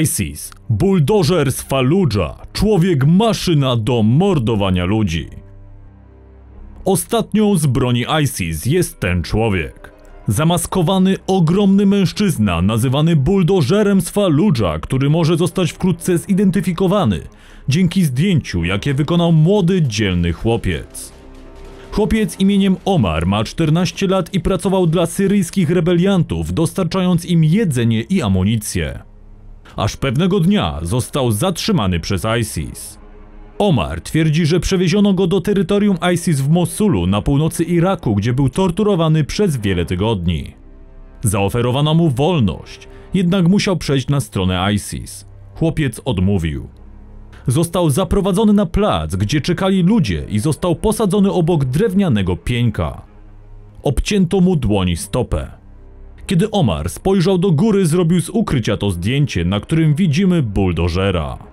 ISIS, buldożer z Fallujah, człowiek maszyna do mordowania ludzi. Ostatnią z broni ISIS jest ten człowiek. Zamaskowany ogromny mężczyzna nazywany buldożerem z Fallujah, który może zostać wkrótce zidentyfikowany dzięki zdjęciu, jakie wykonał młody, dzielny chłopiec. Chłopiec imieniem Omar ma 14 lat i pracował dla syryjskich rebeliantów, dostarczając im jedzenie i amunicję. Aż pewnego dnia został zatrzymany przez ISIS. Omar twierdzi, że przewieziono go do terytorium ISIS w Mosulu na północy Iraku, gdzie był torturowany przez wiele tygodni. Zaoferowano mu wolność, jednak musiał przejść na stronę ISIS. Chłopiec odmówił. Został zaprowadzony na plac, gdzie czekali ludzie i został posadzony obok drewnianego pieńka. Obcięto mu dłoni stopę. Kiedy Omar spojrzał do góry, zrobił z ukrycia to zdjęcie, na którym widzimy buldożera.